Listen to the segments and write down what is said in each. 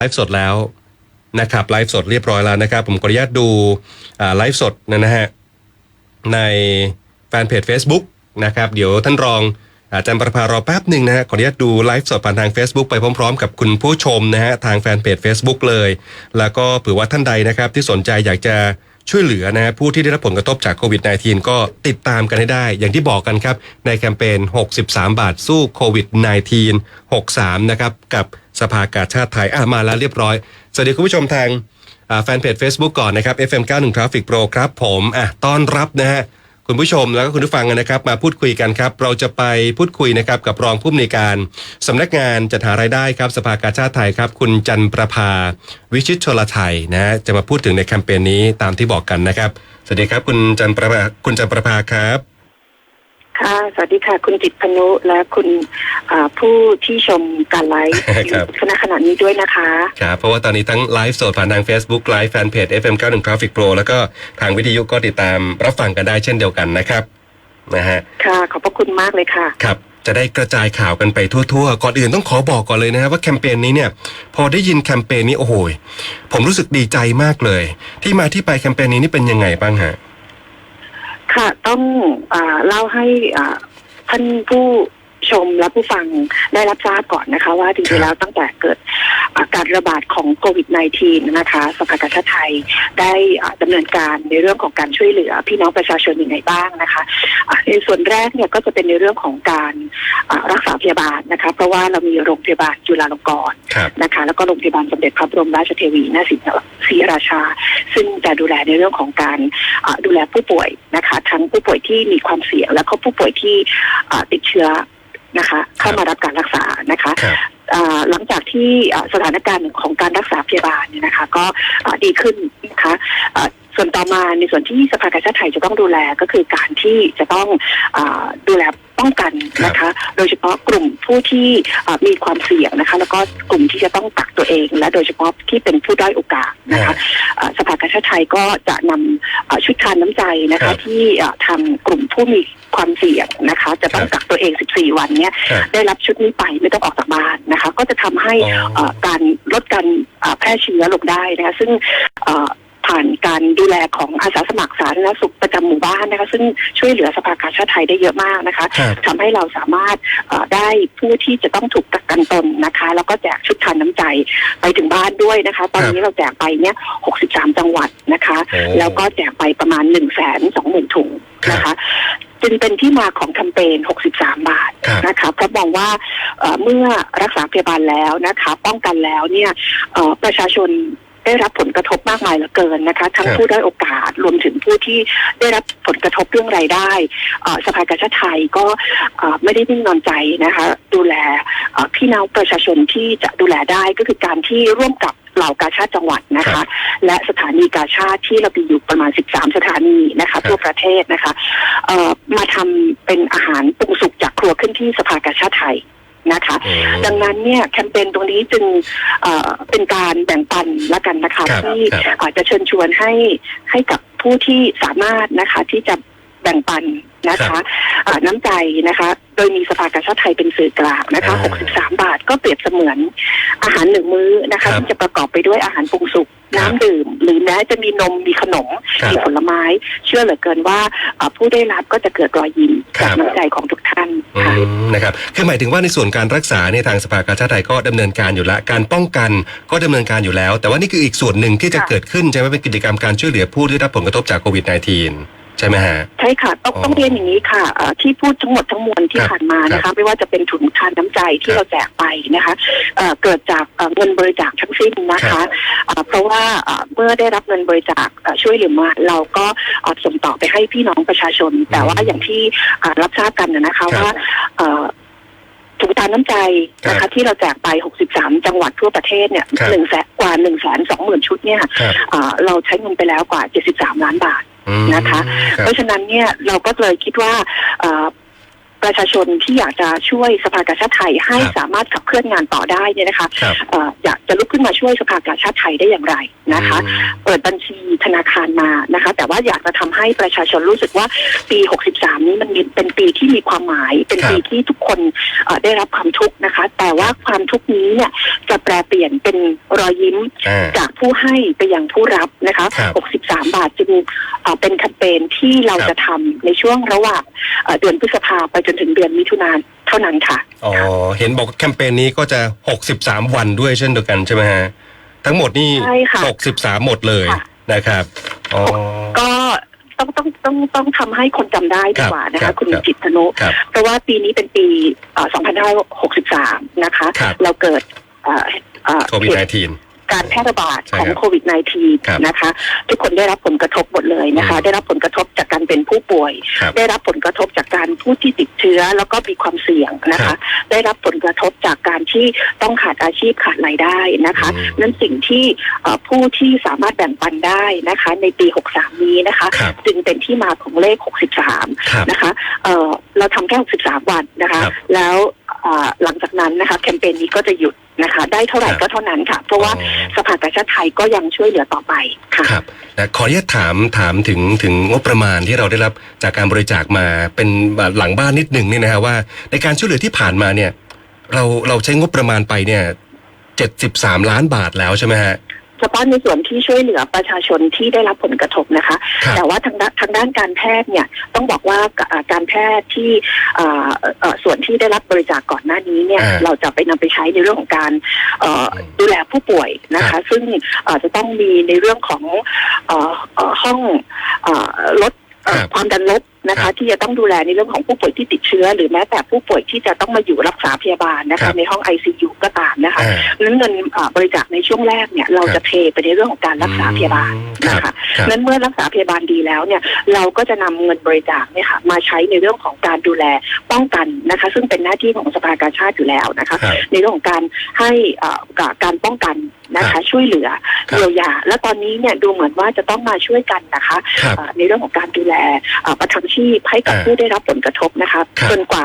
ไลฟ์สดแล้วนะครับไลฟ์สดเรียบร้อยแล้วนะครับ ผมขออนุญาตดูอ่าไลฟ์สดนะฮะในแฟนเพจ Facebook นะครับเดี๋ยวท่านรองอาจารย์ประภารอแป๊บหนึ่งนะฮะขออนุญาตดูไลฟ์สดผ่านทาง Facebook ไปพร้อมๆ กับคุณผู้ชมนะฮะทางแฟนเพจ Facebook เลย แล้วก็เผื่อว่าท่านใดนะครับที่สนใจอยากจะ ช่วยเหลือนะผู้ที่ได้รับผลกระทบจากโควิด -19 ก็ติดตามกันให้ได้ อย่างที่บอกกันครับ ในแคมเปญ 63 บาทสู้โควิด -19 63 นะครับ กับสภากาชาติไทยอะมาแล้วเรียบร้อย สวัสดีคุณผู้ชมทางแฟนเพจ Facebook ก่อนนะครับ FM 91 Traffic Pro ครับผมอะต้อนรับนะฮะ คุณผู้ชมแล้วก็คุณผู้ฟังนะครับ มาพูดคุยกันครับ เราจะไปพูดคุยนะครับกับรองผู้อำนวยการสำนักงานจัดหารายได้ครับสภากาชาติไทยครับ คุณจันประภาวิชิตชลไทยนะฮะจะมาพูดถึงในแคมเปญนี้ตามที่บอกกันนะครับสวัสดีครับ คุณจันประภาคุณจันประภาครับ ค่ะ สวัสดีค่ะ คุณจิตพนุและคุณอ่าผู้ที่ชมการไลฟ์ครับคณะขณะนี้ด้วยนะคะ ครับ เพราะว่าตอนนี้ทั้งไลฟ์สดผ่านทาง Facebook ไลฟ์แฟนเพจ FM 91 Traffic Pro แล้วก็ทางวิทยุก็ติดตามรับฟังกันได้เช่นเดียวกันนะครับ นะฮะ ค่ะ ขอบพระคุณมากเลยค่ะ ครับจะได้กระจายข่าวกันไปทั่วๆ ก่อนอื่นต้องขอบอกก่อนเลยนะครับว่าแคมเปญนี้เนี่ยพอได้ยินแคมเปญนี้โอ้โหยผมรู้สึกดีใจมากเลย ที่มาที่ไปแคมเปญนี้นี่เป็นยังไงบ้างฮะ ค่ะต้องอาเล่าให้อ่าท่านผู้ ชมและผู้ฟังได้รับทราบก่อนนะคะ ว่าจครัริงบๆแล้วตั้งแต่เกิดอ่าการระบาดของโควิด -19 นะคะสภากาชาติไทยได้อ่าดำเนินการในเรื่องของการช่วยเหลือพี่น้องประชาชนยังไงบ้างนะคะอ่าในส่วนแรกเนี่ยก็จะเป็นในเรื่องของการอ่ารักษาพยาบาลนะคะ เพราะว่าเรามีโรงพยาบาลจุฬาลงกรณ์ครับนะคะ แล้วก็โรงพยาบาลสมเด็จพระบรมราชเทวีณศรีศรีราชา ซึ่งจะดูแลในเรื่องของการเอ่อดูแลผู้ป่วยนะคะ ทั้งผู้ป่วยที่มีความเสี่ยง และก็ผู้ป่วยที่เอ่อติดเชื้อ นะคะ เข้ามารับการรักษานะคะครับเอ่อหลังจากที่เอ่อสถานการณ์ของการรักษาพยาบาลเนี่ยนะคะ ก็เอ่อดีขึ้นนะคะเอ่อส่วนต่อมาในส่วนที่สภากาชาติไทยจะต้องดูแลก็คือการที่จะต้องเออดูแล ป้องกันนะคะ โดยเฉพาะกลุ่มผู้ที่เอ่อมีความเสี่ยงนะคะ แล้วก็กลุ่มที่จะต้องกักตัวเอง และโดยเฉพาะที่เป็นผู้ด้อยโอกาสนะคะเอ่อสภากาชาติไทยก็จะนำเอ่อชุดทานน้ำใจนะครัคะบที่เอ่อทางกลุ่มผู้มีความเสี่ยงนะคะ จะต้องครับกักตัวเอง 14 วันเนี่ยครับได้รับชุดนี้ไปไม่ต้องออกจากบ้านนะคะ ก็จะทำให้อ๋อเอ่อการลดการเอ่อแพร่เชื้อลงได้นะคะซึ่งเอ่อ ผ่านการดูแลของอาสาสมัครสาธารณสุขประจำหมู่บ้านนะคะ ซึ่งช่วยเหลือสภากาชาติไทยได้เยอะมากนะคะครับทำให้เราสามารถเอ่อได้ผู้ที่จะต้องถูกกักกันตนนะคะ แล้วก็แจกชุดทานน้ำใจไปถึงบ้านด้วยนะคะ ตอนนี้เราแจกไปเนี่ย63 จังหวัดนะคะโอ้แล้วก็แจกไปประมาณ1 2 0 0 0 0ถุงนะคะจึงเป็นที่มาของแคมเปญ 63 บาทครับนะคะเพราะมองว่าเอ่อเมื่อรักษาพยาบาลแล้วนะคะ ป้องกันแล้วเนี่ยเอ่อประชาชน ได้รับผลกระทบมากมายเหลือเกินนะคะ ทั้งครับผู้ได้อยโอกาสรวมถึงผู้ที่ได้รับผลกระทบเรื่องรายได้เอ่อสภากาชาติไทยก็เอ่อไม่ได้นิ่งนอนใจนะคะ ดูแลเอ่อพี่น้องประชาชนที่จะดูแลได้ก็คือการที่ร่วมกับเหล่ากาชาติจังหวัดนะครัคะบและสถานีกาชาติที่เรามีอยู่ประมาณ 13 สถานีนะครัคะบทั่วประเทศนะคะเอ่อมาทำเป็นอาหารปรุงสุกจากครัวขึ้นที่สภากาชาติไทย นะคะโอ้ดังนั้นเนี่ยแคมเปญตรงนี้จึงเอ่อเป็นการแบ่งปันละกันนะคะครับที่ครับอาจจะเชิญชวนให้ให้กับผู้ที่สามารถนะคะที่จะ แบ่งปันนะคะเอ่อน้ำใจนะคะ โดยมีสภากาชาติไทยเป็นสื่อกลางนะคะอ่า63 บาทก็เปรียบเสมือนอาหารหนึ่งมื้อนะครัคะบที่จะประกอบไปด้วยอาหารปรุงสุกครับน้ำดื่ม หรือแม้จะมีนมมีขนมครับมีผลไม้ เชื่อเหลือเกินว่าเอ่อผู้ได้รับก็จะเกิดรอยยิ้มครับจากน้ำใจของทุกท่านอืค่ะมนะครับคือหมายถึงว่าในส่วนการรักษาเนี่ยทางสภากาชาติไทยก็ดำเนินการอยู่แล้วการป้องกันก็ดำเนินการอยู่แล้ว แต่ว่านี่คืออีกส่วนหนึ่งที่จะค่ะเกิดขึ้นใช่ไหมเป็นกิจกรรมการช่วยเหลือผู้ที่ได้รับผลกระทบจากโควิด -19 ใช่ไหมฮะ ใช่ค่ะต้องอ๋อต้องเรียนอย่างนี้ค่ะเอ่อที่พูดทั้งหมดทั้งมวลที่ครับผ่านมานะครัคะ บไม่ว่าจะเป็นถุงทานน้ำใจคที่รับเราแจกไปนะคะเอ่อเกิดจากเอ่อเงินบริจาคทั้งสิ้นนะครัคะบเอ่อเพราะว่าเอ่อเมื่อได้รับเงินบริจาคเอ่อช่วยเหลือมาเราก็เอ่อส่งต่อไปให้พี่น้องประชาชน แต่ว่าอย่างที่เอ่อรับทราบกันนะนะคะครับว่าเอ่อถุงทานน้ำใจนะครัคะ บที่เราแจกไป 63 จังหวัดทั่วประเทศเนี่ยครับ หนึ่งแสนกว่า1นึ่งแสนสองหมื่นชุดเนี่ย ครับ เอ่อเราใช้เงินไปแล้วกว่า 73 ล้านบาทอืม นะคะรับเพราะฉะนั้นเนี่ยเราก็เลยคิดว่าเอ่อ ประชาชนที่อยากจะช่วยสภากาชาติไทยให้ครับสามารถขับเคลื่อนงานต่อได้เนี่ยนะคะครับเอ่ออยากจะลุกขึ้นมาช่วยสภากาชาติไทยได้อย่างไรนะคะอืมเปิดบัญชีธนาคารมานะคะ แต่ว่าอยากจะทำให้ประชาชนรู้สึกว่าปี 63 นี้มันมีเป็นปีที่มีความหมาย เป็นครับปีที่ทุกคนเอ่อได้รับความทุกข์นะคะ แต่ว่าความทุกข์นี้เนี่ยจะแปลเปลี่ยนเป็นรอยยิ้มอ่าจากผู้ให้ไปยังผู้รับนะคะครับ63 บาทจึงเอ่อเป็นแคมเปญที่เราครับจะทำในช่วงระหว่างเอ่อเดือนพฤษภาไปจนถึงเดือนมิถุนายนเท่านั้นค่ะ อ๋อ เห็นบอกแคมเปญนี้ก็จะ 63 วันด้วยเช่นเดียวกันใช่ไหมฮะ ทั้งหมดนี่ ใช่ค่ะ63 หมดเลยค่ะ นะครับ อ๋อ ก็ต้องต้องต้องต้องทำให้คนจำได้ดีกว่านะครัคะ บคุณครับ จิตรนุ ครับ เพราะว่าปีนี้เป็นปีเอ่อ2563 นะคะ ครับ เราเกิดเอ่อเอ่อโควิดเหตุ 19 การแพร่ระบาดใช่ของครับโควิดครับ -19 นะคะ ทุกคนได้รับผลกระทบหมดเลยนะคะอืมได้รับผลกระทบจากการเป็นผู้ป่วยครับได้รับผลกระทบจากการผู้ที่ติดเชื้อ แล้วก็มีความเสี่ยงนะครัคะบได้รับผลกระทบจากการที่ต้องขาดอาชีพขาดรายได้นะคะอืมนั้นสิ่งที่เอ่อผู้ที่สามารถแบ่งปันได้นะคะ ในปี 63 นี้นะคะครับจึงเป็นที่มาของเลข 63ครับนะคะเอ่อเราทำแค่ 63 วันนะคะครับแล้วเอ่อหลังจากนั้นนะคะแคมเปญนี้ก็จะหยุด นะคะ ได้เท่าไหร่ครับก็เท่านั้นค่ะ เพราะว่าอ๋อสภากาชาติไทยก็ยังช่วยเหลือต่อไปค่ะครับแต่ขออนุญาตถามถามถึงถึงงบประมาณที่เราได้รับจากการบริจาคมาเป็นหลังบ้านนิดหนึ่งเนี่ยนะฮะว่า ในการช่วยเหลือที่ผ่านมาเนี่ย เราเราใช้งบประมาณไปเนี่ยเจ็ดสิบสามล้านบาทแล้วใช่ไหมฮะ เฉพาะในส่วนที่ช่วยเหลือประชาชนที่ได้รับผลกระทบนะคะ ครับ แต่ว่าทางด้านทางด้านการแพทย์เนี่ยต้องบอกว่าเอ่อการแพทย์ที่เอ่อเอ่อส่วนที่ได้รับบริจาคก่อนหน้านี้เนี่ยอ่าเราจะไปนำไปใช้ในเรื่องของการเอ่ออมดูแลผู้ป่วยนะครัคะ บ ซึ่งเอ่อจะต้องมีในเรื่องของเอ่อเอ่อห้องเอ่อลดเอ่อครับ ความดันลบนะครัคะบที่จะต้องดูแลในเรื่องของผู้ป่วยที่ติดเชื้อ หรือแม้แต่ผู้ป่วยที่จะต้องมาอยู่รักษาพยาบาลนะครัคะ บในห้อง ICU ก็ตามนะคะอ่านั้นเงินเอ่อบริจาคในช่วงแรกเนี่ยเราครับจะเทไปในเรื่องของการรักษาพยาบาลครับนะคะครับ นั้นเมื่อรักษาพยาบาลดีแล้วเนี่ยเราก็จะนำเงินบริจาคเนี่ยค่ะมาใช้ในเรื่องของการดูแลป้องกันนะคะ ซึ่งเป็นหน้าที่ของสภากาชาติอยู่แล้วนะคะ ครับ ในเรื่องของการให้เอ่อการป้องกันนะครัคะ บช่วยเหลือครับ เยียวยา และตอนนี้เนี่ยดูเหมือนว่าจะต้องมาช่วยกันนะคะครับ เอ่อในเรื่องของการดูแลเอ่อประทังชีพให้กับอ่าผู้ได้รับผลกระทบนะคะครับจนกว่า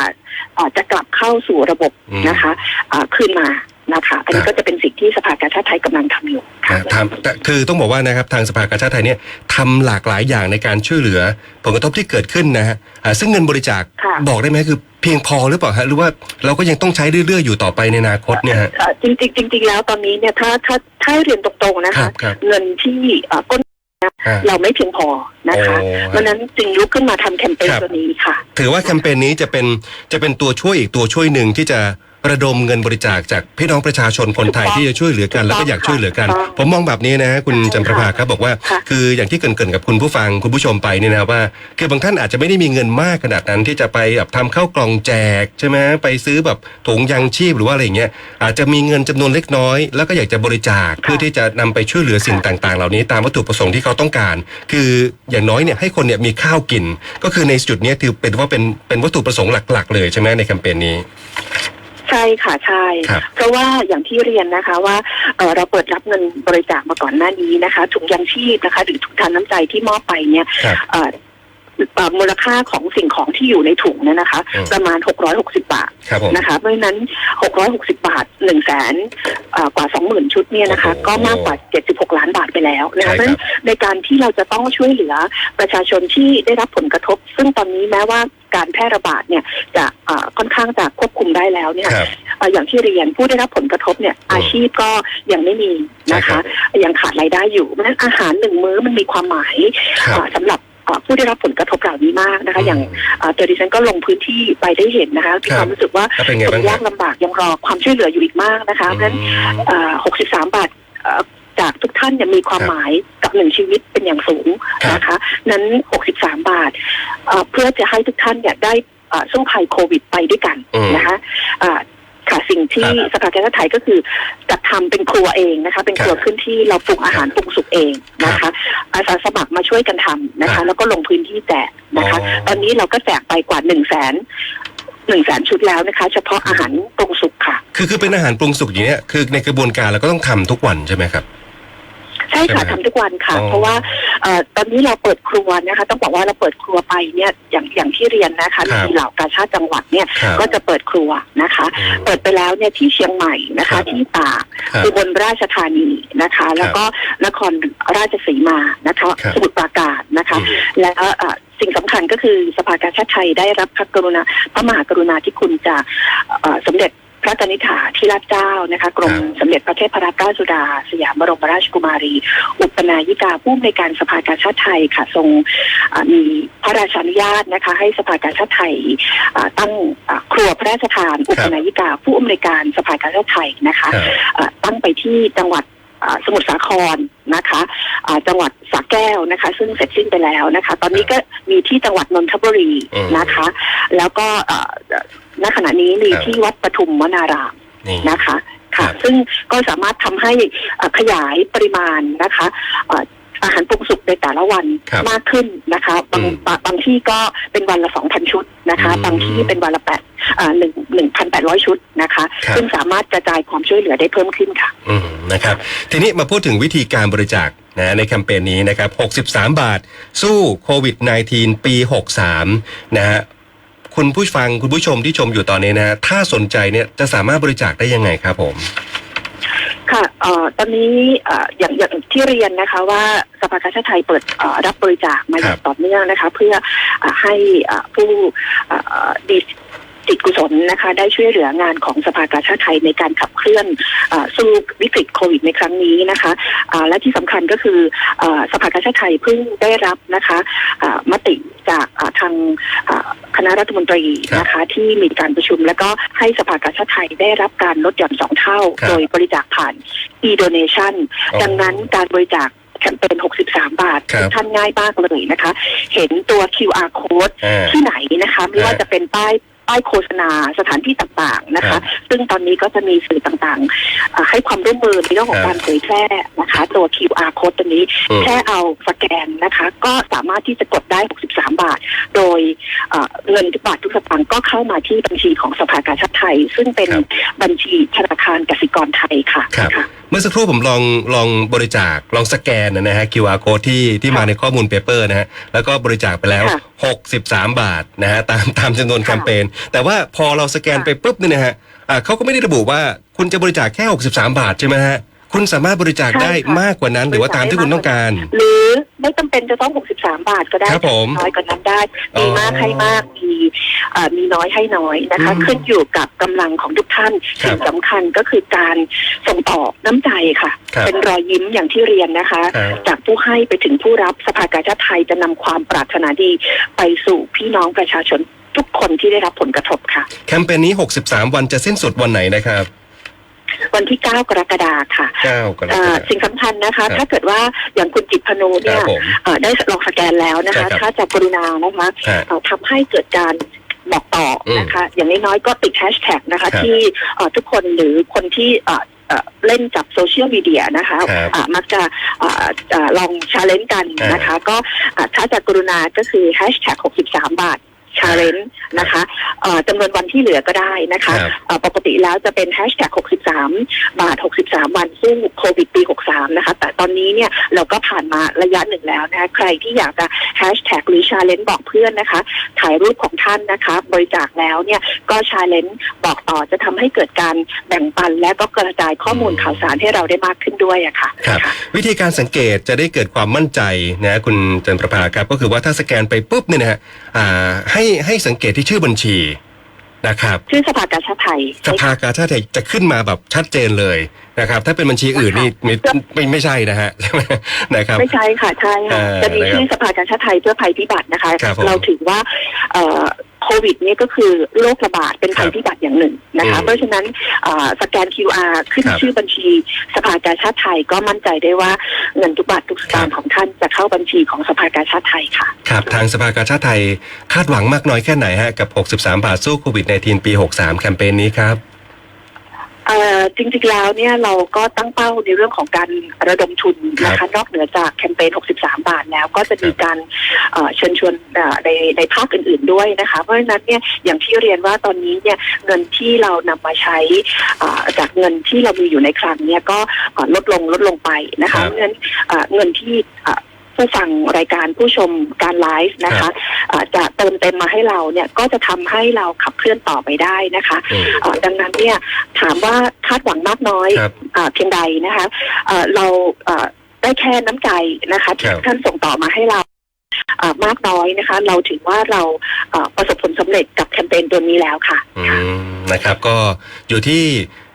เอ่อจะกลับเข้าสู่ระบบอืมนะคะเอ่อคืนมานะคะอันนี้ครับก็จะเป็นสิ่งที่สภากาชาติไทยกำลังทำอยู่ค่ะนะทำแต่คือต้องบอกว่านะครับทางสภากาชาติไทยเนี่ยทำหลากหลายอย่างในการช่วยเหลือผลกระทบที่เกิดขึ้นนะฮะอ่าซึ่งเงินบริจาคค่ะบอกได้ไหมคือเพียงพอหรือเปล่าฮะหรือว่าเราก็ยังต้องใช้เรื่อยๆอยู่ต่อไปในอนาคตเนี่ยฮะเอ่อจริงๆจริงๆแล้วตอนนี้เนี่ยถ้าถ้าถ้าให้เรียนตรงๆนะครัคะบครับเงินที่เอ่อก้นอ่า เราไม่เพียงพอนะคะโอ้เพราะฉะนั้นจึงลุกขึ้นมาทำแคมเปญครับตัวนี้ค่ะ ถือว่าแคมเปญนี้จะเป็นจะเป็นตัวช่วยอีกตัวช่วยหนึ่งที่จะ ระดมเงินบริจาคจากพี่น้องประชาชนคนไทยถูกต้องที่จะช่วยเหลือกันแล้วก็อยากช่วยเหลือกันถูกต้องผมมองแบบนี้นะฮะคุณใช่จำประภาครับบอกว่าค่ะคืออย่างที่เกรินๆกับคุณผู้ฟังคุณผู้ชมไปเนี่ยนะครับว่า คือบางท่านอาจจะไม่ได้มีเงินมากขนาดนั้นที่จะไปแบบทำข้าวกล่องแจกใช่ไหมไปซื้อแบบถุงยังชีพหรือว่าอะไรอย่างเงี้ยอาจจะมีเงินจำนวนเล็กน้อย แล้วก็อยากจะบริจาคเพื่อที่จะนำไปช่วยเหลือสิ่งต่างๆ เหล่านี้ตามวัตถุประสงค์ที่เขาต้องการ คืออย่างน้อยเนี่ยให้คนเนี่ยมีข้าวกิน ก็คือในจุดเนี้ยถือเป็นว่าเป็นเป็นวัตถุประสงค์หลัก ๆ เลยใช่ไหมในแคมเปญนี้ ใช่ค่ะใช่ครับเพราะว่าอย่างที่เรียนนะคะว่าเอ่อเราเปิดรับเงินบริจาคมาก่อนหน้านี้นะคะถุงยังชีพนะคะหรือถุงทานน้ำใจที่มอบไปเนี่ยครับเอ่อเอ่อมูลค่าของสิ่งของที่อยู่ในถุงเนี่ยนะคะอืมประมาณ 660 บาทครับผมนะคะเพราะฉะนั้น 660 บาท1แสนกว่า 20,000 ชุดเนี่ยนะคะโอ้โหก็มากกว่า 76 ล้านบาทไปแล้วนะใช่คะครับเพราะฉะนั้นในการที่เราจะต้องช่วยเหลือประชาชนที่ได้รับผลกระทบ ซึ่งตอนนี้แม้ว่า การแพร่ระบาดเนี่ยจะเอ่อค่อนข้างจะควบคุมได้แล้วเนี่ยครับเอ่ออย่างที่เรียนผู้ได้รับผลกระทบเนี่ยอาชีพก็ยังไม่มีนะใช่ครัคะบยังขาดรายได้อยู่เพราะฉะนั้นอาหารหนึ่งมื้อมันมีความหมายครับเอ่อสำหรับเอ่อผู้ได้รับผลกระทบเหล่านี้มากนะคะ อย่างเอ่อตัวดิฉันก็ลงพื้นที่ไปได้เห็นนะคะมีครับความรู้สึกว่าแล้วเป็นไงคนบ้างยากลำบากยังรอความช่วยเหลืออยู่อีกมากนะคะเพราะฉะนั้นอืมหกสิบสามบาทเอ่อ จากทุกท่านเนี่ยมีความครับหมายกับหนึ่งชีวิตเป็นอย่างสูงครับนะคะ นั้นหกสิบสามบาทเอ่อเพื่อจะให้ทุกท่านเนี่ยได้เอ่อสู้ภัยโควิดไปด้วยกันอืมนะคะเอ่อค่ะสิ่งที่ครับสภากาชาติไทยก็คือจัดทำเป็นครัวเองนะคะ เป็นครัวครับขึ้นที่เราปรุงอาหารปรุงสุกเองนะคะ อาสาสมัครมาช่วยกันทำนะครัคะบแล้วก็ลงพื้นที่แจกนะคะอ๋อตอนนี้เราก็แจกไปกว่าหนึ่งแสนหนึ่งแสนชุดแล้วนะคะ เฉพาะอาหารปรุงสุกค่ะ คือคือเป็นอาหารปรุงสุกอย่างเนี้ยคือในกระบวนการเราก็ต้องทำทุกวันใช่ไหมครับ ใช่ค่ะใช่ไหมทำทุกวันค่ะ อ๋อเพราะว่าเอ่อตอนนี้เราเปิดครัวนะคะ ต้องบอกว่าเราเปิดครัวไปเนี่ยอย่างอย่างที่เรียนนะคะครับมีเหล่ากาชาติจังหวัดเนี่ยครับก็จะเปิดครัวนะคะ อืมเปิดไปแล้วเนี่ยที่เชียงใหม่นะครัคะ บ ที่ตากครับ อุบลราชธานีนะคะ แล้วก็นครราชสีมานะคะ ครับ สมุทรปราการนะคะ อืม และเอ่อสิ่งสำคัญก็คือสภากาชาติไทยได้รับพระกรุณาพระมหากรุณาธิคุณจากเอ่อสมเด็จ พระกนิษฐาธิราชเจ้านะคะกรมครับสมเด็จพระเทพรัตนราชสุดา สยามบรมราชกุมารี อุปนายิกาผู้อำนวยการสภากาชาติไทยค่ะทรงเอ่อมีพระราชานุญาตนะคะให้สภากาชาติไทยเอ่อตั้งเอ่อครัวพระราชทาน อุปนายิกาผู้อำนวยการสภากาชาติไทยนะคะครับเอ่อตั้งไปที่จังหวัดเอ่อสมุทรสาครนะคะเอ่อจังหวัดสระแก้วนะคะ ซึ่งเสร็จสิ้นไปแล้วนะคะ ตอนนี้ก็มีที่จังหวัดนนทบุรีอืมนะคะ แล้วก็เอ่อ ณขณะนี้มีครับที่วัดปทุมวนารามนี่นะคะครัค่ะบซึ่งก็สามารถทำให้เอ่อขยายปริมาณนะคะเอ่ออาหารปรุงสุกในแต่ละวันครับมากขึ้นนะคะบางอืมบางบางที่ก็เป็นวันละสองพันชุดนะคะอืมบางที่เป็นวันละแปดหนึ่งหนึ่งพันแปดร้อยชุดนะคะครับซึ่งสามารถกระจายความช่วยเหลือได้เพิ่มขึ้นค่ะ อืมนะครับ ทีนี้มาพูดถึงวิธีการบริจาคนะในแคมเปญนี้นะครับ 63 บาท สู้โควิด -19 ปี 63 นะฮะ คุณผู้ฟังคุณผู้ชมที่ชมอยู่ตอนนี้นะฮะถ้าสนใจเนี่ยจะสามารถบริจาคได้ยังไงครับผม ค่ะเอ่อตอนนี้เอ่ออย่างอย่างที่เรียนนะคะว่าสภากาชาติไทยเปิดเอ่อรับบริจาคมาอย่างต่อเนื่องนะคะ เพื่อเอ่อให้เอ่อผู้เอ่อดี จิตกุศลนะคะ ได้ช่วยเหลืองานของสภากาชาติไทยในการขับเคลื่อนเออสู้วิกฤตโควิดในครั้งนี้นะคะอ่าและที่สำคัญก็คือเออสภากาชาติไทยเพิ่งได้รับนะคะอ่ามติจากอ่าทางอ่าคณะรัฐมนตรีนะคะ ที่มีการประชุม แล้วก็ให้สภากาชาติไทยได้รับการลดหย่อนสองเท่าครับโดยบริจาคผ่าน e-donation อ๋อดังนั้นการบริจาคแคมเปญ63 บาทครับท่านง่ายมากเลยนะคะ เห็นตัว QR code อ่าที่ไหนนะคะ ไม่ว่าฮะจะเป็นป้าย ป้ายโฆษณาสถานที่ต่างๆนะครัคะบซึ่งตอนนี้ก็จะมีสื่อต่างๆอ่าให้ความร่วมมือในเรื่องของครับการเผยแพร่นะคะ ตัว QR code ตัวนี้อืมแค่เอาสแกนนะคะ ก็สามารถที่จะกดได้ 63 บาท โดยเอ่อเงินทุกบาททุกสตางค์ก็เข้ามาที่บัญชีของสภากาชาติไทย ซึ่งเป็นครับบัญชีธนาคารกสิกรไทยค่ะครับค่ะเมื่อสักครู่ผมลองลองบริจาคลองสแกนนะฮะ QR code ที่ที่มาค่ะในข้อมูลเปเปอร์นะฮะ แล้วก็บริจาคไปแล้วค่ะ63 บาทนะฮะ ตามตามจำนวนค่ะแคมเปญแต่ว่าพอเราสแกนค่ะไปปุ๊บเนี่ยนะฮะอ่าเขาก็ไม่ได้ระบุว่าคุณจะบริจาคแค่ 63 บาทใช่ไหมฮะคุณสามารถบริจาคใช่ได้ค่ะ มากกว่านั้น หรือว่าตามที่คุณต้องการ หรือไม่จำเป็นจะต้อง 63 บาทก็ได้ครับผมน้อยกว่านั้นได้ อ๋อมีมากให้มาก มีเอ่อมีน้อยให้น้อยนะคะ อืมขึ้นอยู่กับกำลังของทุกท่านครับสิ่งสำคัญก็คือการส่งต่อน้ำใจค่ะ ครับเป็นรอยยิ้มอย่างที่เรียนนะคะ ครับจากผู้ให้ไปถึงผู้รับสภากาชาติไทยจะนำความปรารถนาดีไปสู่พี่น้องประชาชน ทุกคนที่ได้รับผลกระทบค่ะ แคมเปญนี้ 63 วันจะสิ้นสุดวันไหนนะครับ วันที่ 9 กรกฎาคมค่ะ9กรกเอ่อฎาคม สิ่งสำคัญนะครัคะบถ้าเกิดว่าอย่างคุณจิตรพนูคเนี่รับยผมเอ่อได้ลองสแกนแล้วนะใช่คะ ครับ ถ้าจะกรุณานะคะฮะ เอ่อทำให้เกิดการบอกต่ออมนะคะ อย่างน้อยๆก็ติดแฮชแท็กนะคะ ครับที่เอ่อทุกคนหรือคนที่เอ่อเอ่อเล่นกับโซเชียลมีเดียนะคะครับอะมักจะเอ่อเอ่อลองชาเลนจ์กันนะคะ ก็อะถ้าจะกรุณาก็คือแฮชแท็ก63 บาท ชาเลนจ์นะคะเอ่อจำนวนวันที่เหลือก็ได้นะคะครับเอ่อปกติแล้วจะเป็นแฮชแท็ก63 บาท 63 วันสู้โควิดปี 63 นะคะ แต่ตอนนี้เนี่ยเราก็ผ่านมาระยะหนึ่งแล้วนะคะใครที่อยากจะแฮชแท็กหรือชาเลนจ์บอกเพื่อนนะคะ ถ่ายรูปของท่านนะคะ บริจาคแล้วเนี่ยก็ชาเลนจ์บอกต่อจะทำให้เกิดการแบ่งปันและก็กระจายข้อมูลข่าวสารให้เราได้มากขึ้นด้วยอะค่ะครับค่ะวิธีการสังเกตจะได้เกิดความมั่นใจนะคุณจันประภาครับก็คือว่าถ้าสแกนไปปุ๊บเนี่ยนะฮะอ่าให้ให้สังเกตที่ชื่อบัญชีนะครับ ชื่อสภากาชาติไทยสภากาชาติไทยจะขึ้นมาแบบชัดเจนเลยนะครับ ถ้าเป็นบัญชีอื่นนี่ไม่ไม่ไม่ใช่นะฮะใช่ไหมนะครับ ไม่ใช่ค่ะใช่ค่ะเอ่อจะมีนะครับชื่อสภากาชาติไทยเพื่อภัยพิบัตินะคะครับผมเราถือว่าเอ่อ โควิดเนี่ยก็คือโรคระบาดเป็นภัยพิบัติอย่างหนึ่งนะคะอืมเพราะฉะนั้นเอ่อสแกน QR ขึ้นครับชื่อบัญชีสภากาชาติไทยก็มั่นใจได้ว่าเงินทุกบาททุกสตางค์ของท่านจะเข้าบัญชีของสภากาชาติไทยค่ะ ครับทางสภากาชาติไทยคาดหวังมากน้อยแค่ไหนฮะกับ 63 บาทสู้โควิด -19 ปี 63 แคมเปญนี้ครับเอ่อ จริงๆแล้วเนี่ยเราก็ตั้งเป้าในเรื่องของการระดมทุนนะครัคะบนอกเหนือจากแคมเปญ 63 บาทแล้ว ก็จะมีครับการเอ่อเชิญชวนเอ่อในในภาคอื่นๆด้วยนะคะ เพราะฉะนั้นเนี่ยอย่างที่เรียนว่าตอนนี้เนี่ยเงินที่เรานำมาใช้เอ่อจากเงินที่เรามีอยู่ในคลังเนี่ยก็เอ่อลดลงลดลงไปนะครัคะบเพราะฉะนั้นเอ่อเงินที่ เอ่อผู้ฟังรายการผู้ชมการไลฟ์นะครัคะบเอ่อจะเติมเต็มมาให้เราเนี่ยก็จะทำให้เราขับเคลื่อนต่อไปได้นะคะอืมเอ่อดังนั้นเนี่ยถามว่าคาดหวังมากน้อยครับเอ่อเพียงใดนะคะเอ่อเราเอ่อได้แค่น้ำใจนะคะที่ครับท่านส่งต่อมาให้เราเอ่อมากน้อยนะคะ เราถือว่าเราเอ่อประสบผลสำเร็จกับแคมเปญตัวนี้แล้วค่ะอืมนะครับ ก็อยู่ที่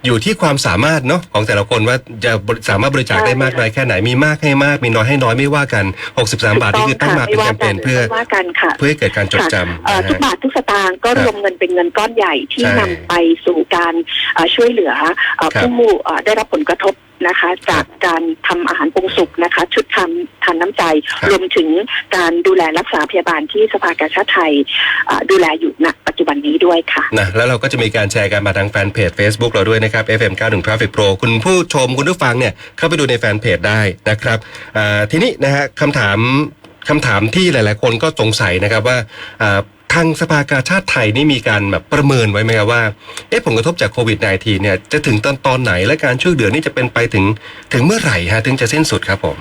อยู่ที่ความสามารถเนาะของแต่ละคนว่าจะบริสามารถบริจาคได้มากน้อยแค่ไหนมีมากให้มาก มีน้อยให้น้อยไม่ว่ากัน 63 บาทนี่คือตั้งมาเป็นแคมเปญเพื่อไม่ว่ากันค่ะ เพื่อให้เกิดการจดค่ะจำเอ่อนะทุกฮะบาททุกสตางค์ก็ครับรวมเงินเป็นเงินก้อนใหญ่ที่ใช่นำไปสู่การเอ่อช่วยเหลือเอ่อครับผู้เอ่อได้รับผลกระทบ นะคะ จากการทำอาหารปรุงสุกนะคะ ชุดทำทานน้ำใจครับรวมถึงการดูแลรักษาพยาบาลที่สภากาชาติไทยเอ่อดูแลอยู่ณปัจจุบันนี้ด้วยค่ะนะแล้วเราก็จะมีการแชร์กันมาทางแฟนเพจ Facebook เราด้วยนะครับ FM 91 Traffic Pro คุณผู้ชมคุณผู้ฟังเนี่ยเข้าไปดูในแฟนเพจได้นะครับอ่าทีนี้นะฮะคำถามคำถามที่หลาย ๆ คนก็สงสัยนะครับว่าอ่า ทางสภากาชาติไทยนี่มีการแบบประเมินไว้ไหมครับว่าเอ๊ะผลกระทบจากโควิด -19 เนี่ยจะถึงตอนตอนไหนและการช่วยเหลือนี่จะเป็นไปถึงถึงเมื่อไหร่ฮะถึงจะสิ้นสุดครับผม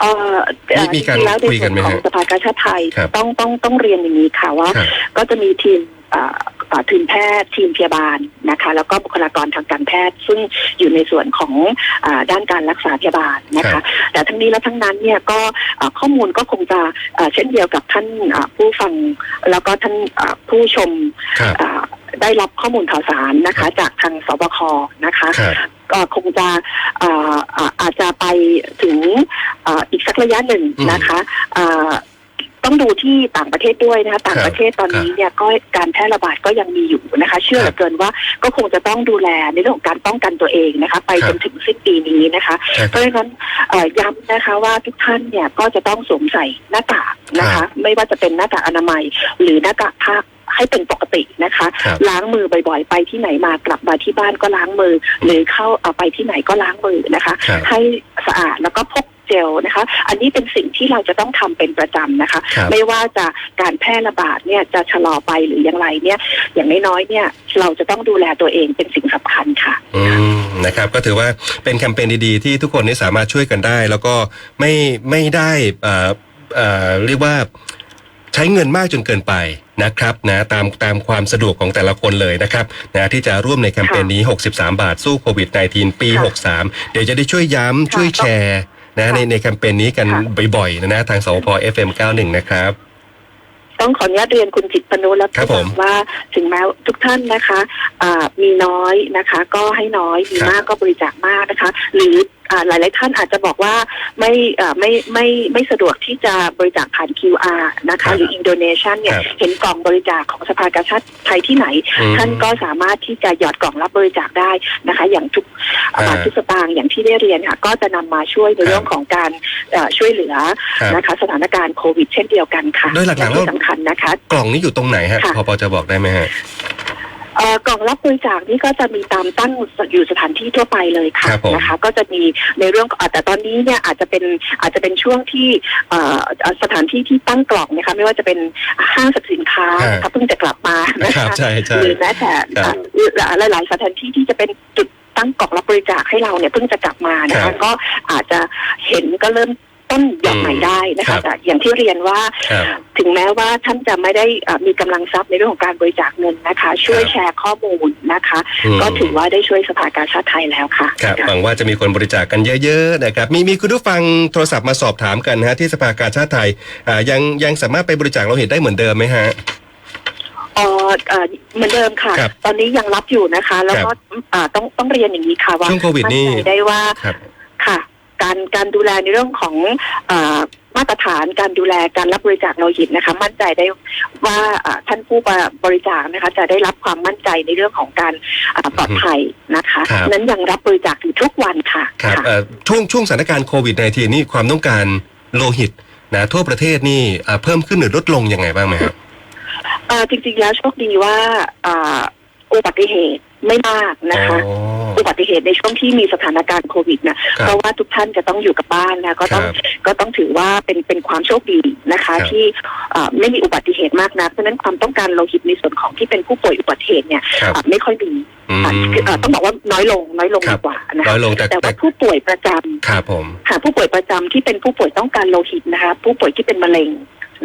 เอ่อเอ่อมีมีการจงๆแล้วในคุยกันไหมส่วนของฮะสภากาชาติไทยครับต้องต้องต้องเรียนอย่างนี้ค่ะว่าครับก็จะมีทีมเอ่อเอ่อ ทีมแพทย์ทีมพยาบาลนะคะ แล้วก็บุคลากรทางการแพทย์ ซึ่งอยู่ในส่วนของอาด้านการรักษาพยาบาลนะครัคะบแต่ทั้งนี้และทั้งนั้นเนี่ยก็เอ่อข้อมูลก็คงจะเอ่อเช่นเดียวกับท่านเอ่อผู้ฟังแล้วก็ท่านเอ่อผู้ชมครับเอ่อได้รับข้อมูลข่าวสารนะคะ จากทางสบคนะคะครับก็คงจะเอ่ออ่าอาจจะไปถึงเอ่ออีกสักระยะหนึ่งอืมนะคะเอ่อ ต้องดูที่ต่างประเทศด้วยนะคะต่างประเทศตอนนี้เนี่ยก็การแพร่ระบาดก็ยังมีอยู่นะคะ เชื่อเหลือเกินว่าก็คงจะต้องดูแลในเรื่องของการป้องกันตัวเองนะคะ ไปครับจนถึงสิ้นปีนี้นะคะใช่คเพรับราะฉะนั้นเอ่อย้ำนะคะว่าทุกท่านเนี่ยก็จะต้องสวมใส่หน้ากากนะครัคะบไม่ว่าจะเป็นหน้ากากอนามัย หรือหน้ากากผ้าให้เป็นปกตินะคะครับล้างมือบ่อยๆ ไปที่ไหนมากลับมาที่บ้านก็ล้างมือ หรือเข้าเอาไปที่ไหนก็ล้างมือนะคะครับให้สะอาดแล้วก็พก เจลนะคะ อันนี้เป็นสิ่งที่เราจะต้องทำเป็นประจำนะคะครับไม่ว่าจะการแพร่ระบาดเนี่ยจะชะลอไปหรืออย่างไรเนี่ยอย่างน้อยๆเนี่ยเราจะต้องดูแลตัวเองเป็นสิ่งสำคัญค่ะอืมนะครับก็ถือว่าเป็นแคมเปญดีๆ ที่ทุกคนนี่สามารถช่วยกันได้ แล้วก็ไม่ไม่ได้เอ่อเอ่อเรียกว่าใช้เงินมากจนเกินไปนะครับนะตามตามความสะดวกของแต่ละคนเลยนะครับนะที่จะร่วมในแคมเปญนี้ 63 บาทสู้โควิด -19 ปีค่ะ63 เดี๋ยวจะได้ช่วยย้ำค่ะช่วยแชร์ นะค่ะในในแคมเปญนี้กันค่ะบ่อยๆนะนะทางสวพ FM 91 นะครับต้องขออนุญาตเรียนคุณจิตปนุและครับผมว่าถึงแม้ทุกท่านนะคะอ่ามีน้อยนะคะ ก็ให้น้อยมีครับมากก็บริจาคมากนะคะ หรือ อ่าหลายๆท่านอาจจะบอกว่าไม่อ่าไม่ไม่ไม่สะดวกที่จะบริจาคผ่าน QR นะครัคะบหรืออินโดเนชันเนี่ยครับเห็นกล่องบริจาคของสภากาชาติไทยที่ไหนอืมท่านก็สามารถที่จะหยอดกล่องรับบริจาคได้นะคะ อย่างทุกอ่าบาททุกสตางค์อย่างที่ได้เรียนค่ะ ก็จะนำมาช่วยในเรื่องของการเอ่อช่วยเหลือครับนะคะ สถานการณ์โควิด เช่นเดียวกันค่ะโดยหลักๆและแล้วที่สำคัญนะคะ กล่องนี้อยู่ตรงไหนฮะค่ะพอพอจะบอกได้ไหมฮะเอ่อ กล่องรับบริจาคนี่ก็จะมีตามตั้งอยู่สถานที่ทั่วไปเลยค่ะครับผม นะคะ ก็จะมีในเรื่องอ่าแต่ตอนนี้เนี่ยอาจจะเป็นอาจจะเป็นช่วงที่เอ่อเอ่อสถานที่ที่ตั้งกล่องนะคะไม่ว่าจะเป็นห้างสรรพสินค้าฮะนะคะเพิ่งจะกลับมานะครัคะ บใช่ใช่ หรือแม้แต่ครับอ่าหลาย ๆ สถานที่ที่จะเป็นจุดตั้งกล่องรับบริจาคให้เราเนี่ยเพิ่งจะกลับมานะครัคะบก็อาจจะเห็นก็เริ่ม ต้นหยอดใหม่ได้นะครัคะบแต่อย่างที่เรียนว่าครับถึงแม้ว่าท่านจะไม่ได้เอ่อมีกำลังทรัพย์ในเรื่องของการบริจาคเงินนะคะ ช่วยครับแชร์ข้อมูลนะคะอืมก็ถือว่าได้ช่วยสภากาชาติไทยแล้วค่ะครับค่ะหวังว่าจะมีคนบริจาคกันเยอะๆนะครับมีมีคุณผู้ฟังโทรศัพท์มาสอบถามกันนะฮะที่สภากาชาติไทยอ่ายังยังสามารถไปบริจาคเราเห็นได้เหมือนเดิมไหมฮะเอ่อเอ่อเหมือนเดิมค่ะครับตอนนี้ยังรับอยู่นะคะ แล้วก็อ่าต้องต้องเรียนอย่างนี้ค่ะว่าช่วงโควิดนี่มั่ใจได้ว่าครับค่ะ การการดูแลในเรื่องของเอ่อมาตรฐานการดูแลการรับบริจาคโลหิตนะคะ มั่นใจได้ว่าอ่าท่านผู้บริจาคนะคะ จะได้รับความมั่นใจในเรื่องของการอ่าปลอดภัยนะคะครับนั้นยังรับบริจาคอยู่ทุกวันค่ะครับค่ะเอ่อช่วงช่วงสถานการณ์โควิด -19 นี่ความต้องการโลหิตนะทั่วประเทศนี่อ่าเพิ่มขึ้นหรือลดลงยังไงบ้างไหมครับเอ่อจริงๆแล้วโชคดีว่าอ่าอุบัติเหตุ ไม่มากนะคะอ๋ออุบัติเหตุในช่วงที่มีสถานการณ์โควิดนะครับเพราะว่าทุกท่านจะต้องอยู่กับบ้านนะก็ต้องครับก็ต้องถือว่าเป็นเป็นความโชคดีนะคะครับที่เอ่อไม่มีอุบัติเหตุมากนะเพราะฉะนั้นความต้องการโลหิตในส่วนของที่เป็นผู้ป่วยอุบัติเหตุเนี่ยครับเอ่อไม่ค่อยมีอืมอะคือเอ่อต้องบอกว่าน้อยลงน้อยลงครัดีบกว่านะน้คะอยลงแต่แต่แต่ว่าผู้ป่วยประจำครับผมค่ะผู้ป่วยประจำที่เป็นผู้ป่วยต้องการโลหิตนะคะ ผู้ป่วยที่เป็นมะเร็ง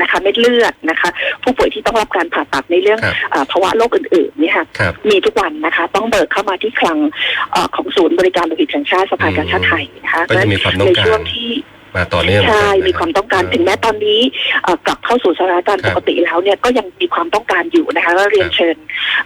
นะคะเม็ดเลือดนะคะ ผู้ป่วยที่ต้องรับการผ่าตัดในเรื่องครับเอ่อภาวะโรคอื่นๆเนี่ยค่ะครับมีทุกวันนะคะ ต้องเบิกเข้ามาที่คลังเออของศูนย์บริการโลหิตแห่งชาติสภากาชาติไทยนะคะก็จะมีความต้องในการช่วงที่มาต่อเนื่องใช่เหนกันนะมีความต้องการถึงแม้ตอนนี้เอ่อกลับเข้าสู่สถานการณ์ครัปบกติแล้วเนี่ยก็ยังมีความต้องการอยู่นะคะก็เรียนเชิญ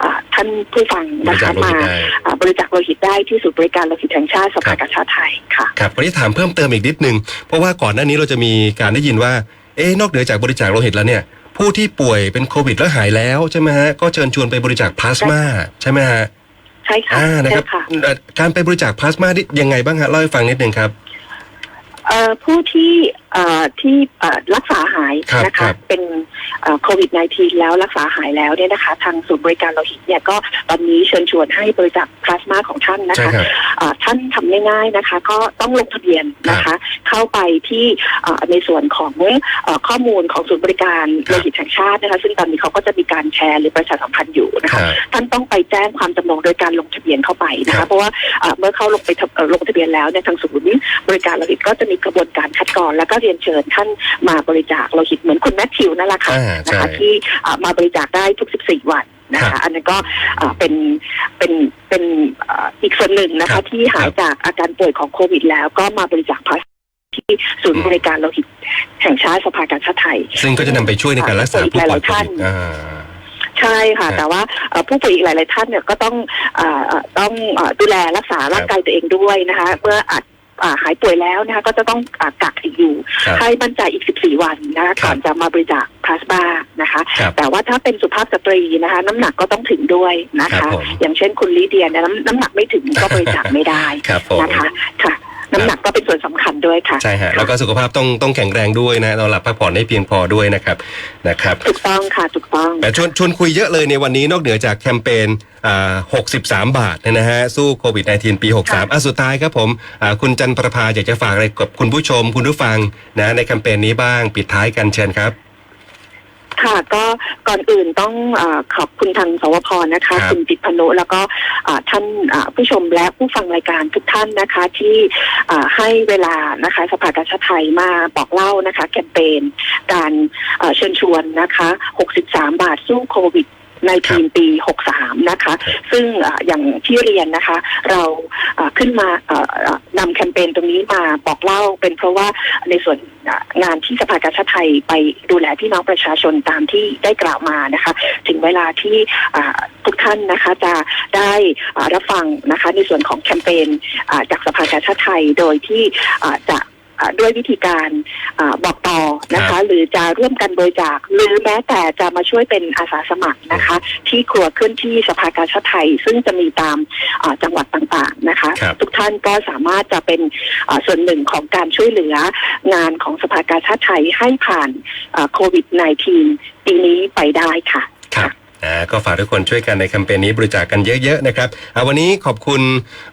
อ่าท่านผู้ฟังบรินะจาคะคโลหิมาตได้อ่าบริจาคโลหิตได้ที่ศูนย์บริการโลหิตแห่งชาติสภากาชาติไทยค่ะครับวันนี้ถามเพิ่มเติมอีกนิดนึง เพราะว่าก่อนหน้านี้เราจะมีการได้ยินว่า เอ๊ะนอกเหนือจากบริจาคโลหิตแล้วเนี่ย ผู้ที่ป่วยเป็นโควิดแล้วหายแล้วใช่ไหมฮะ ก็เชิญชวนไปบริจาคพลาสมาใช่ไหมฮะใช่ค่ะอ่านะใช่ครับค่ะเอ่อการไปบริจาคพลาสมานี่ยังไงบ้างฮะเล่าให้ฟังนิดนึงครับ เอ่อผู้ที่เอ่อที่เอ่อรักษาหายครับนะครัคะบเป็นโควิด -19 แล้วรักษาหายแล้วเนี่ยนะคะ ทางศูนย์บริการโลหิตเนี่ยก็ตอนนี้เชิญชวนให้บริจาคพลาสมาของท่านนะใช่คะครับเอ่อท่านทำง่ายๆนะคะ ก็ต้องลงทะเบียนนะคะ เข้าไปที่เอ่อในส่วนของเอ่อข้อมูลของศูนย์บริการครับโลหิตแห่งชาตินะคะ ซึ่งตอนนี้เขาก็จะมีการแชร์หรือประชาสัมพันธ์อยู่นะคคะรับท่านต้องไปแจ้งความจำนงโดยการลงทะเบียนเข้าไปนะครัคะบเพราะว่าเอ่อเมื่อเข้าลงไปทะเอ่อลงทะเบียนแล้วเนี่ยทางศูนย์บริการโลหิตก็จะมีกระบวนการคัดกรองแล้วก็เรียนเชิญท่านมาบริจาคโลหิตเหมือนคุณแมทธิวนั่นแหละค่ะอ่านะใช่คะที่เอ่อมาบริจาคได้ทุก 14 วันนะครัคะบอันนั้นก็เอ่อเป็นเป็นเป็นเอ่ออีกส่วนหนึ่งนะครัคะบที่หายครับจากอาการป่วยของโควิด แล้วก็มาบริจาคพลาสที่ศูนย์บริการโลหิตแห่งชาติสภากาชาติไทย ซึ่งก็จะนำไปช่วยในการรักษาผู้ป่วยโควิดอ่า ใช่ค่ะ ครับแต่ว่าเอ่อผู้ป่วยอีกหลาย ๆ ท่านเนี่ยก็ต้องเอ่อเอ่อต้องเอ่อดูแลรักษาร่างกายตัวเองด้วยนะคะ เมื่ออาจอ่า หายป่วยแล้วนะคะก็จะต้องอ่ากักอีกอยู่ครับให้มั่นใจอีก 14 วันนะคะครับก่อนจะมาบริจาคพลาสมานะคะครับแต่ว่าถ้าเป็นสุภาพสตรีนะคะ น้ำหนักก็ต้องถึงด้วยนะครัคะบผมอย่างเช่นคุณลิเดียเนี่ยน้ำน้ำหนักไม่ถึงก็บริจาคไม่ได้ครับผมนะคะค่ะ น้ำหนักก็เป็นส่วนสำคัญด้วยค่ะ ใช่ฮะแล้วก็สุขภาพต้องต้องแข็งแรงด้วยนะเราหลับพักผ่อนให้เพียงพอด้วยนะครับนะครับถูกต้องค่ะถูกต้อง แต่ชวนชวนคุยเยอะเลยในวันนี้นอกเหนือจากแคมเปญอ่า63 บาทเนยนะฮะสู้โควิด -19 ปี 63ค่ะอะสุดท้ายครับผมอ่าคุณจันประภาอยากจะฝากอะไรกับคุณผู้ชม คุณผู้ฟังนะในแคมเปญนี้บ้าง ปิดท้ายกันเชิญครับ ค่ะก็ก่อนอื่นต้องเออขอบคุณทางสวพนะคะ ครับคุณจิตพนุแล้วก็เอ่อท่านเอ่อผู้ชมและผู้ฟังรายการทุกท่านนะคะ ที่เอ่อให้เวลานะคะสภากาชาติไทยมาบอกเล่านะคะ แคมเปญการเอ่อเชิญชวนนะคะ 63 บาทสู้โควิด ในครัปีบปี 63 นะคะ ซึ่งเอ่ออย่างที่เรียนนะคะ เราเอ่อขึ้นมาเอ่อเอ่อนำแคมเปญตรงนี้มาบอกเล่า เป็นเพราะว่าในส่วนเอ่องานที่สภากาชาติไทยไปดูแลพี่น้องประชาชนตามที่ได้กล่าวมานะคะ ถึงเวลาที่อ่าทุกท่านนะคะจะได้อ่ารับฟังนะคะในส่วนของแคมเปญอ่าจากสภากาชาติไทยโดยที่อ่าจะอ่า ด้วยวิธีการอาบอกต่อนะครัคะบหรือจะร่วมกันบริจาค หรือแม้แต่จะมาช่วยเป็นอาสาสมัครนะคะ ที่ครัวเคลื่อนที่สภากาชาติไทย ซึ่งจะมีตามอ่าจังหวัดต่างๆนะคะครับทุกท่านก็สามารถจะเป็นอ่าส่วนหนึ่งของการช่วยเหลืองานของสภากาชาติไทยให้ผ่านโควิด -19 ปีนี้ไปได้ค่ะครับ อ่าก็ฝากทุกคนช่วยกันในแคมเปญนี้บริจาคกันเยอะๆนะครับอ่าวันนี้ขอบคุณ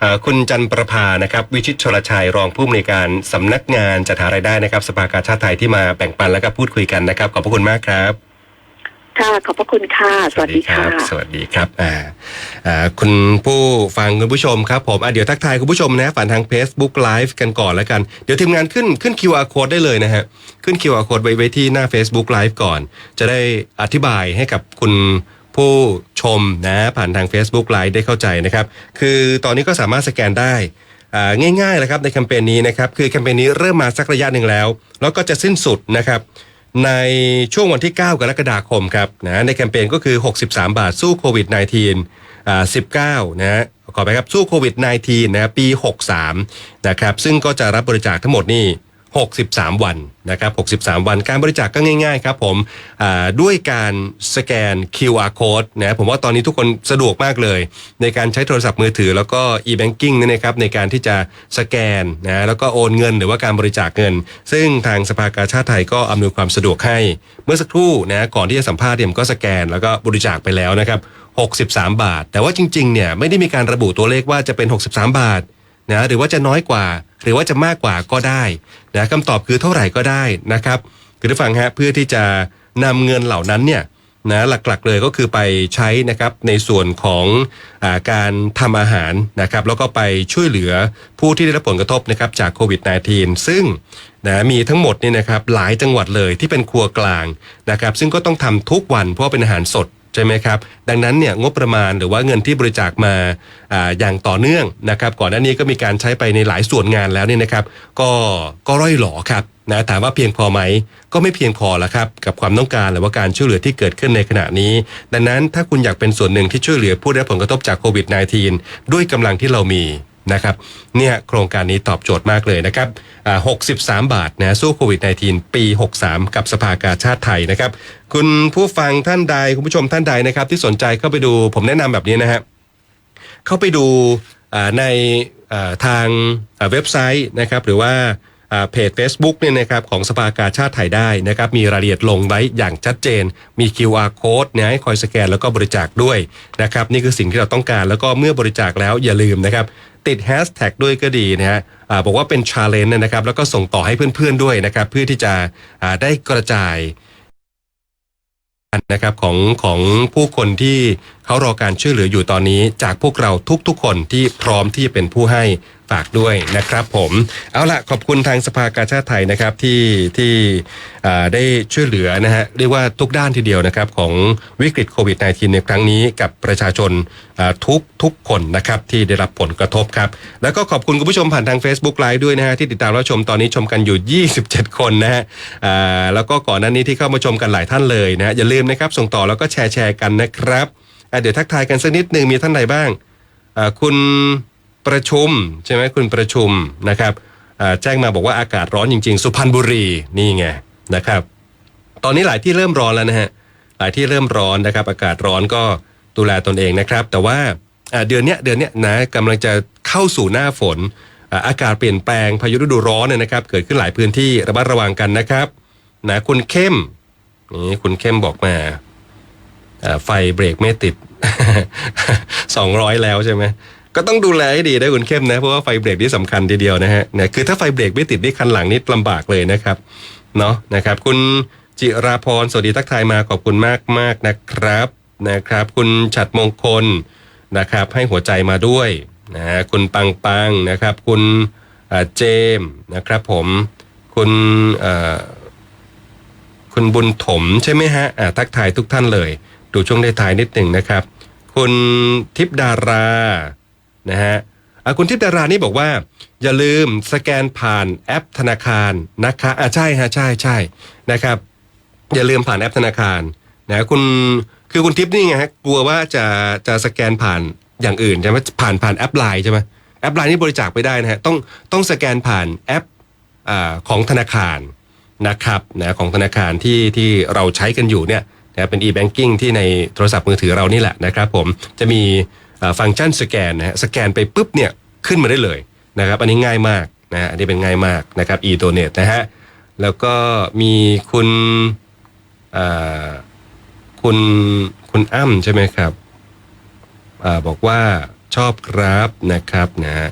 อ่าคุณจันประภานะครับวิชิตชลชัยรองผู้อำนวยการสำนักงานจัดหารายได้นะครับสภากาชาติไทยที่มาแบ่งปันและก็พูดคุยกันนะครับขอบพระคุณมากครับ ค่ะ ขอบพระคุณค่ะ สวัสดีค่ะ สวัสดีครับอ่าอ่าคุณผู้ฟังคุณผู้ชมครับผมอะเดี๋ยวทักทายคุณผู้ชมนะผ่านทาง Facebook Live กันก่อนแล้วกัน เดี๋ยวทีมงานขึ้นขึ้น QR code ได้เลยนะฮะ ขึ้น QR code ไว้ไว้ที่หน้า Facebook Live ก่อน จะได้อธิบายให้กับคุณผู้ชมนะผ่านทาง Facebook Live ได้เข้าใจนะครับ คือตอนนี้ก็สามารถสแกนได้ง่ายๆเลยครับในแคมเปญนี้นะครับคือแคมเปญนี้เริ่มมาสักระยะหนึ่งแล้ว แล้วก็จะสิ้นสุดนะครับ ในช่วงวันที่ 9 กรกฎาคมครับนะในแคมเปญก็คือ 63 บาทสู้โควิด -19 อ่า19 นะฮะขอไปครับสู้โควิด -19 นะปี 63 นะครับ ซึ่งก็จะรับบริจาคทั้งหมดนี่ 63 วันนะครับ63 วันการบริจาคก็ง่ายๆครับผมด้วยการสแกน QR code นะผมว่าตอนนี้ทุกคนสะดวกมากเลย ในการใช้โทรศัพท์มือถือแล้วก็ e-banking นี่นะครับในการที่จะสแกนนะแล้วก็โอนเงินหรือว่าการบริจาคเงิน ซึ่งทางสภากาชาติไทยก็อำนวยความสะดวกให้ เมื่อสักครู่นะก่อนที่จะสัมภาษณ์เนี่ยผมก็สแกนแล้วก็บริจาคไปแล้วนะครับ63 บาท แต่ว่าจริงๆเนี่ยไม่ได้มีการระบุตัวเลขว่าจะเป็น 63 บาทนะหรือว่าจะน้อยกว่า หรือว่าจะมากกว่าก็ได้นะคำตอบคือเท่าไหร่ก็ได้นะครับคือทุกฟังฮะเพื่อที่จะนำเงินเหล่านั้นเนี่ยนะหลักๆเลยก็คือไปใช้นะครับในส่วนของอาการทำอาหารนะครับแล้วก็ไปช่วยเหลือผู้ที่ได้รับผลกระทบนะครับจากโควิด -19 ซึ่งนะมีทั้งหมดนี่นะครับหลายจังหวัดเลยที่เป็นครัวกลางนะครับซึ่งก็ต้องทำทุกวันเพราะเป็นอาหารสด ใช่ไหมครับ ดังนั้นเนี่ยงบประมาณหรือว่าเงินที่บริจาคมาออย่างต่อเนื่องนะครับ ก่อนหน้านี้ก็มีการใช้ไปในหลายส่วนงานแล้วเนี่ยนะครับ ก็ก็ร่อยหลอครับนะถามว่าเพียงพอไหมก็ไม่เพียงพอละครับ กับความต้องการหรือว่าการช่วยเหลือที่เกิดขึ้นในขณะนี้ ดังนั้นถ้าคุณอยากเป็นส่วนหนึ่งที่ช่วยเหลือผู้ได้รับผลกระทบจากโควิด -19 ด้วยกำลังที่เรามี นะครับเนี่ยโครงการนี้ตอบโจทย์มากเลยนะครับอ่า63 บาทนะสู้โควิด -19 ปี 63 กับสภากาชาติไทยนะครับ คุณผู้ฟังท่านใดคุณผู้ชมท่านใดนะครับที่สนใจเข้าไปดูผมแนะนำแบบนี้นะฮะเข้าไปดูในทางเว็บไซต์นะครับหรือว่า เพจ Facebook เนี่ยนะครับของสภากาชาติไทยได้นะครับมีรายละเอียดลงไว้อย่างชัดเจน มี QR code เนี่ยให้คอยสแกนแล้วก็บริจาคด้วยนะครับนี่คือสิ่งที่เราต้องการแล้วก็เมื่อบริจาคแล้วอย่าลืมนะครับติดแฮชแท็กด้วยก็ดีนะฮะบอกว่าเป็นชาเลนจ์นะครับแล้วก็ส่งต่อให้เพื่อนๆด้วยนะครับเพื่อที่จะได้กระจายนะครับของของผู้คนที่เขารอการช่วยเหลืออยู่ตอนนี้จากพวกเราทุกๆ คนที่พร้อมที่จะเป็นผู้ให้ฝากด้วยนะครับผม เอาละขอบคุณทางสภากาชาติไทยนะครับที่ที่ได้ช่วยเหลือนะฮะเรียกว่าทุกด้านทีเดียวนะครับของวิกฤตโควิด -19 ในครั้งนี้กับประชาชนทุกทุกคนนะครับที่ได้รับผลกระทบครับ แล้วก็ขอบคุณคุณผู้ชมผ่านทาง Facebook Live ด้วยนะฮะที่ติดตามรับชมตอนนี้ชมกันอยู่ 27 คนนะฮะแล้วก็ก่อนหน้านี้ที่เข้ามาชมกันหลายท่านเลยนะอย่าลืมนะครับส่งต่อแล้วก็แชร์แชร์กันนะครับ เดี๋ยวทักทายกันสักนิดหนึ่งมีท่านไหนบ้าง คุณประชุมใช่ไหมคุณประชุมนะครับแจ้งมาบอกว่าอากาศร้อนจริง ๆ สุพรรณบุรีนี่ไงนะครับ ตอนนี้หลายที่เริ่มร้อนแล้วนะฮะหลายที่เริ่มร้อนนะครับ อากาศร้อนก็ดูแลตนเองนะครับ แต่ว่าเดือนเนี้ยเดือนเนี้ยนะกำลังจะเข้าสู่หน้าฝนอากาศเปลี่ยนแปลงพายุฤดูร้อนเนี่ยนะครับ เกิดขึ้นหลายพื้นที่ระมัดระวังกันนะครับนะคุณเข้มนี่คุณเข้มบอกมา ไฟเบรกไม่ติดสองร้อยแล้วใช่ไหมก็ต้องดูแลให้ดีนะคุณเข้มนะ เพราะว่าไฟเบรกนี่สำคัญทีเดียวนะฮะเนี่ยคือถ้าไฟเบรกไม่ติดนี่คันหลังนี่ลำบากเลยนะครับเนาะนะครับคุณจิราพรสวัสดีทักทายมาขอบคุณมากมากนะครับนะครับ คุณฉัดมงคลนะครับให้หัวใจมาด้วยนะฮะคุณปังปังนะครับ คุณเจมส์นะครับผมคุณคุณบุญถมใช่ไหมฮะทักทายทุกท่านเลย ดูช่วงได้ายนิดหนึ่งนะครับ คุณทิพดารานะฮะะคุณทิพดารานี่บอกว่า อย่าลืมสแกนผ่านแอปธนาคารนะคะอะใช่ฮะใช่ใช่นะครับ อย่าลืมผ่านแอปธนาคารนะคุณคือคุณทิพนี่ไงฮะกลัวว่าจะจะสแกนผ่านอย่างอื่นใช่ไหมผ่านผ่านแอปไลน์ใช่ไหมแอปไลน์นี่บริจาคไปได้นะฮะต้องต้องสแกนผ่านแอปอของธนาคารนะครับนะของธนาคารที่ที่เราใช้กันอยู่เนี่ย นะเป็น e-banking ที่ในโทรศัพท์มือถือเรานี่แหละนะครับผมจะมีฟังก์ชันสแกนนะฮะสแกนไปปุ๊บเนี่ยขึ้นมาได้เลยนะครับอันนี้ง่ายมากนะฮะอันนี้เป็นง่ายมากนะครับ e-donate นะฮะแล้วก็มีคุณคุณคุณอ้ำใช่ไหมครับอบอกว่าชอบครับนะครับนะฮะ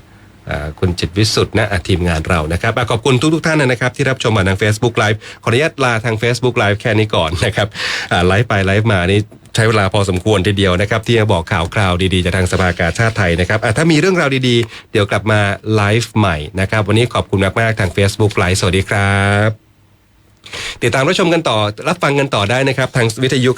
คุณจิตวิสุทธ์นะทีมงานเรานะครับอขอบคุณทุกทุกท่านนะครับที่รับชมผ่านทาง Facebook Live ขออนุญาตลาทาง Facebook Live แค่นี้ก่อนนะครับไลฟ์ไปไลฟ์มานี่ใช้เวลาพอสมควรทีเดียวนะครับ ที่จะบอกข่าวคราวดีๆจากทางสภากาชาติไทยนะครับถ้ามีเรื่องราวดีๆ เดี๋ยวกลับมาไลฟ์ใหม่นะครับ วันนี้ขอบคุณมากๆทาง Facebook Live สวัสดีครับ ติดตามรับชมกันต่อรับฟังกันต่อได้นะครับ ทางวิทยุ